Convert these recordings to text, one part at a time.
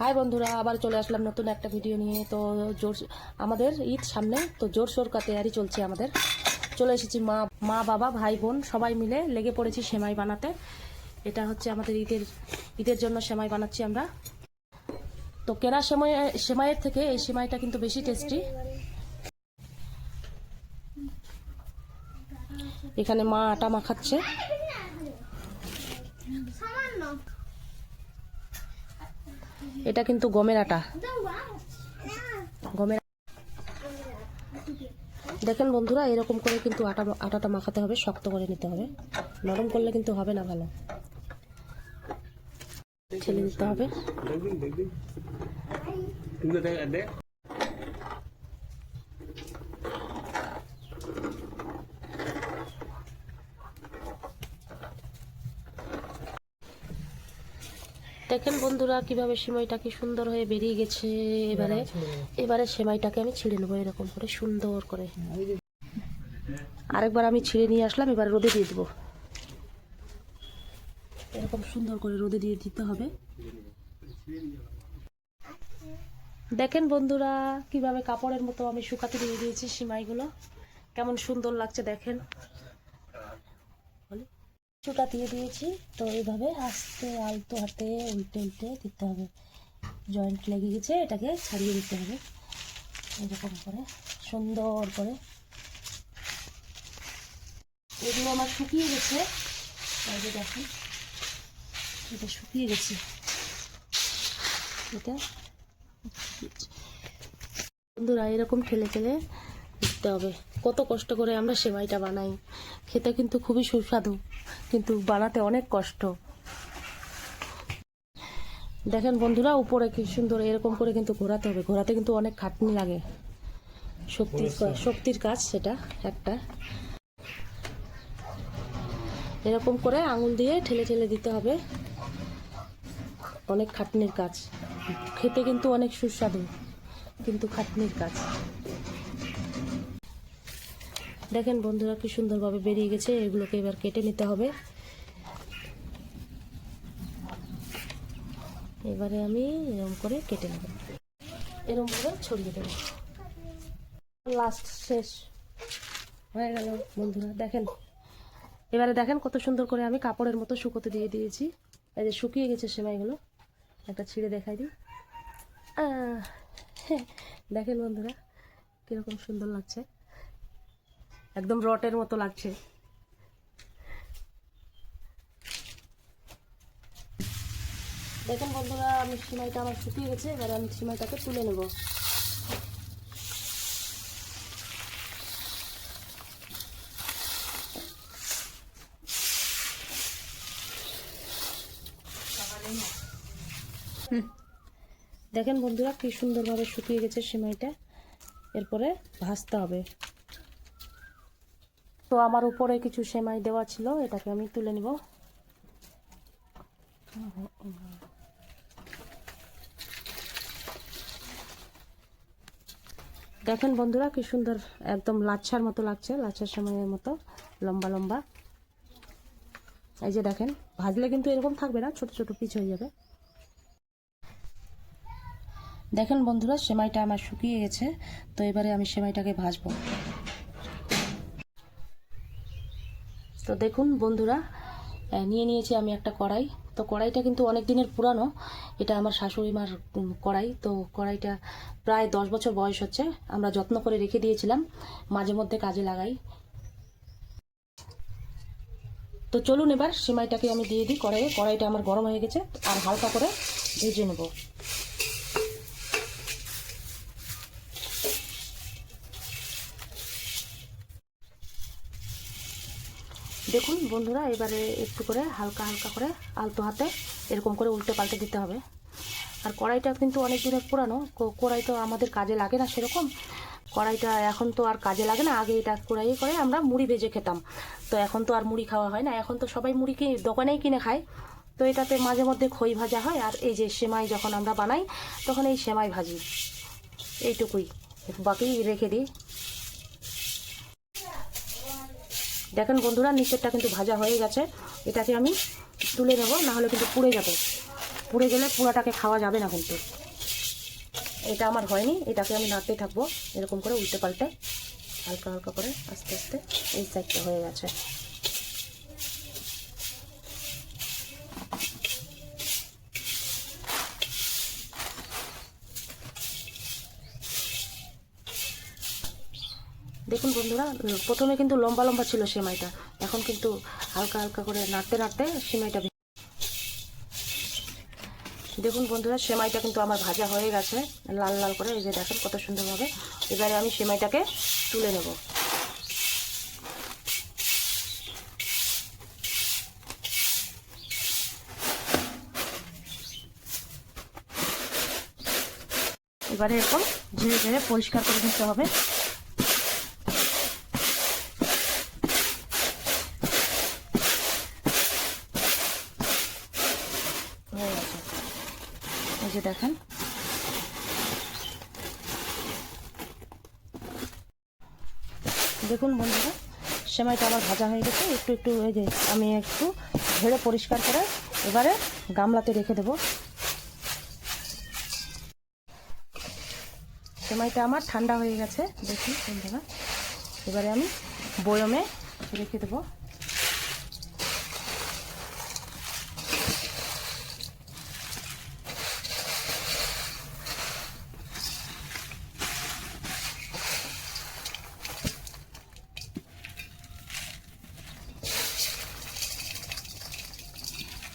High বন্ধুরা, আবার চলে আসলাম নতুন একটা ভিডিও নিয়ে। তো জোর আমাদের ঈদ সামনে, তো জোরশোর কা তৈয়ারি চলছে আমাদের। চলে এসেছি মা মা, বাবা, ভাই, বোন, সবাই মিলে লেগে পড়েছি সেমাই বানাতে। এটা হচ্ছে আমাদের ঈদের ঈদের জন্য সেমাই বানাচ্ছি আমরা। তো কেনা সেমাই সেমাইয়ের থেকে এই সেমাইটা কিন্তু বেশি টেস্টি এখানে মা আটা মাখাচ্ছে। এটা কিন্তু গমের আটা। গমের দেখেন বন্ধুরা, এরকম করে কিন্তু আটা আটাটা মাখাতে হবে, শক্ত করে নিতে হবে। নরম করলে কিন্তু হবে না ভালো। ছেলে দিতে হবে দেখবেন দেখবেন কিন্তু দেখ দেখ দেখেন বন্ধুরা কীভাবে সেমাইটা কি সুন্দর হয়ে বেরিয়ে গেছে এবারে। এবারে সেমাইটাকে আমি ছিঁড়ে নেব এরকম করে সুন্দর করে। আরেকবার আমি ছিঁড়ে নিয়ে আসলাম এবার রোদে দিয়ে দেবো। এরকম সুন্দর করে রোদে দিয়ে দিতে হবে। দেখেন বন্ধুরা কীভাবে কাপড়ের মতো আমি শুকাতে দিয়ে দিয়েছি সিমাইগুলো। কেমন সুন্দর লাগছে দেখেন? চুটা দিয়ে দিয়েছি। তো এইভাবে আস্তে, আলতো হাতে উল্টে উল্টে দিতে হবে। জয়েন্ট লেগে গেছে, এটাকে ছাড়িয়ে দিতে হবে। এরকম করে, সুন্দর করে। এগুলো আমার শুকিয়ে গেছে। এই এটা শুকিয়ে গেছে। এটা বন্ধুরা, এরকম ঠেলে ঠেলে দিতে হবে। কত কষ্ট করে আমরা সেমাইটা বানাই। খেতে কিন্তু খুবই সুস্বাদু। কিন্তু বানাতে অনেক কষ্ট। দেখেন বন্ধুরা উপরে কি সুন্দর এরকম করে কিন্তু ঘোরাতে হবে। ঘোরাতে কিন্তু অনেক খাটনি লাগে। শক্তির শক্তির কাজ সেটা একটা। এরকম করে আঙুল দিয়ে ঠেলে ঠেলে দিতে হবে। অনেক খাটনির কাজ। খেতে কিন্তু অনেক সুস্বাদু কিন্তু খাটনির কাজ। দেখেন বন্ধুরা কি সুন্দরভাবে বেরিয়ে গেছে, এগুলোকে এবার কেটে নিতে হবে। এবারে আমি এরকম করে কেটে নেব। এরকম করে ছড়িয়ে দেবো। লাস্ট শেষ। হয়ে গেল বন্ধুরা, দেখেন। এবারে দেখেন কত সুন্দর করে আমি কাপড়ের মতো শুকোতে দিয়ে দিয়েছি। এই যে শুকিয়ে গেছে সেমাইগুলো, একটা ছিঁড়ে দেখাই দিই। দেখেন বন্ধুরা, কীরকম সুন্দর লাগছে। একদম রটের মতো লাগছে। দেখেন বন্ধুরা, আমি সিমাইটা আমার শুকিয়ে গেছে, এবার আমি সিমাইটাকে তুলে নেব। দেখেন বন্ধুরা, কি সুন্দরভাবে শুকিয়ে গেছে সিমাইটা। এরপরে ভাজতে হবে। তো আমার উপরে কিছু সেমাই দেওয়া ছিল, এটাকে আমি তুলে নিব। দেখেন বন্ধুরা কি সুন্দর, একদম লাচ্ছার মতো লাগছে, লাচ্ছার সময়ের মতো, লম্বা লম্বা। এই যে দেখেন, ভাজলে কিন্তু এরকম থাকবে না, ছোট ছোট পিচ হয়ে যাবে। দেখেন বন্ধুরা, সেমাইটা আমার শুকিয়ে গেছে, তো এবারে আমি সেমাইটাকে ভাজবো। তো দেখুন বন্ধুরা নিয়ে নিয়েছি আমি একটা কড়াই। তো কড়াইটা কিন্তু অনেক দিনের পুরানো। এটা আমার শাশুড়ি মার কড়াই। তো কড়াইটা প্রায় দশ বছর বয়স হচ্ছে। আমরা যত্ন করে রেখে দিয়েছিলাম। মাঝে মধ্যে কাজে লাগাই। তো চলুন এবার, সিমাইটাকে আমি দিয়ে দিই কড়াইয়ে। কড়াইটা আমার গরম হয়ে গেছে। আর হালকা করে ভেজে নেব। দেখুন বন্ধুরা, এবারে একটু করে হালকা হালকা করে আলতো হাতে এরকম করে উল্টে পাল্টে দিতে হবে। আর কড়াইটা কিন্তু অনেক দিনের পুরানো কড়াই তো আমাদের কাজে লাগে না সেরকম। কড়াইটা এখন তো আর কাজে লাগে না, আগে এটা কড়াইয়ে করে আমরা মুড়ি ভেজে খেতাম। তো এখন তো আর মুড়ি খাওয়া হয় না, এখন তো সবাই মুড়ি কি দোকানেই কিনে খায়। তো এটাতে মাঝে মধ্যে খই ভাজা হয়, আর এই যে সেমাই যখন আমরা বানাই, তখন এই সেমাই ভাজি। এইটুকুই, বাকি রেখে দিই। দেখেন বন্ধুরা নিচেরটা কিন্তু ভাজা হয়ে গেছে। এটাকে আমি তুলে নেব, নাহলে কিন্তু পুড়ে যাবে। পুড়ে গেলে পুরাটাকে খাওয়া যাবে না কিন্তু। এটা আমার হয়নি, এটাকে আমি নাড়তে থাকব, এরকম করে উল্টে পাল্টে, হালকা হালকা করে আস্তে আস্তে এই সাইডটা হয়ে গেছে দেখুন বন্ধুরা প্রথমে কিন্তু লম্বা লম্বা ছিল সেমাইটা। এখন কিন্তু হালকা হালকা করে নাড়তে নাড়তে সেমাইটা দেখুন বন্ধুরা, সেমাইটা কিন্তু আমার ভাজা হয়ে গেছে। লাল লাল করে, এই যে দেখেন কত সুন্দরভাবে। এবারে আমি সেমাইটাকে তুলে নেব। এবারে এরকম ঝেড়ে ঝেড়ে পরিষ্কার করে দিতে হবে হয়ে গেছে এই যে দেখেন। দেখুন বন্ধুরা, সেমাইটা আমার ভাজা হয়ে গেছে। একটু একটু এই যে আমি একটু ঝেড়ে পরিষ্কার করে এবারে গামলাতে রেখে দেবো। সেমাইটা আমার ঠান্ডা হয়ে গেছে দেখি বন্ধুরা। এবারে আমি বয়মে রেখে দেবো।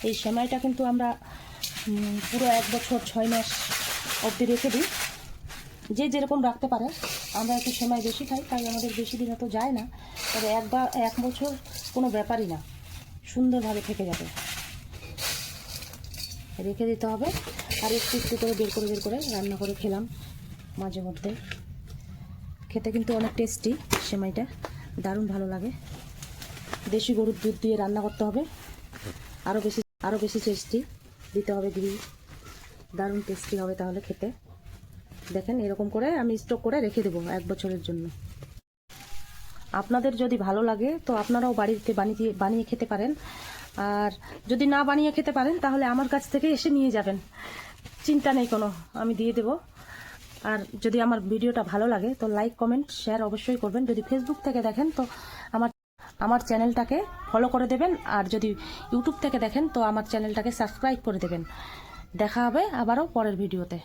এই সেমাইটা কিন্তু আমরা পুরো এক বছর ছয় মাস অবধি রেখে দিই। যে যেরকম রাখতে পারে, আমরা একটু সেমাই বেশি খাই, তাই আমাদের বেশি দিনে তো যায় না। তবে একবার এক বছর কোনো ব্যাপারই না, সুন্দরভাবে থেকে যাবে। রেখে দিতে হবে, আর একটু একটু করে বের করে বের করে রান্না করে খেলাম মাঝে মধ্যে। খেতে কিন্তু অনেক টেস্টি সেমাইটা, দারুণ ভালো লাগে। দেশি গরুর দুধ দিয়ে রান্না করতে হবে আরও বেশি আরও বেশি টেস্টি দিতে হবে ঘি। দারুণ টেস্টি হবে তাহলে খেতে। দেখেন এরকম করে আমি স্টক করে রেখে দেবো এক বছরের জন্য। আপনাদের যদি ভালো লাগে, তো আপনারাও বাড়িতে বানিয়ে বানিয়ে খেতে পারেন। আর যদি না বানিয়ে খেতে পারেন, তাহলে আমার কাছ থেকে এসে নিয়ে যাবেন। চিন্তা নেই কোনো, আমি দিয়ে দেবো। আর যদি আমার ভিডিওটা ভালো লাগে, তো লাইক কমেন্ট শেয়ার অবশ্যই করবেন। যদি ফেসবুক থেকে দেখেন, তো আমার চ্যানেলটাকে ফলো করে দেবেন। আর যদি ইউটিউব থেকে দেখেন, তো আমার চ্যানেলটাকে সাবস্ক্রাইব করে দেবেন। দেখা হবে আবারও পরের ভিডিওতে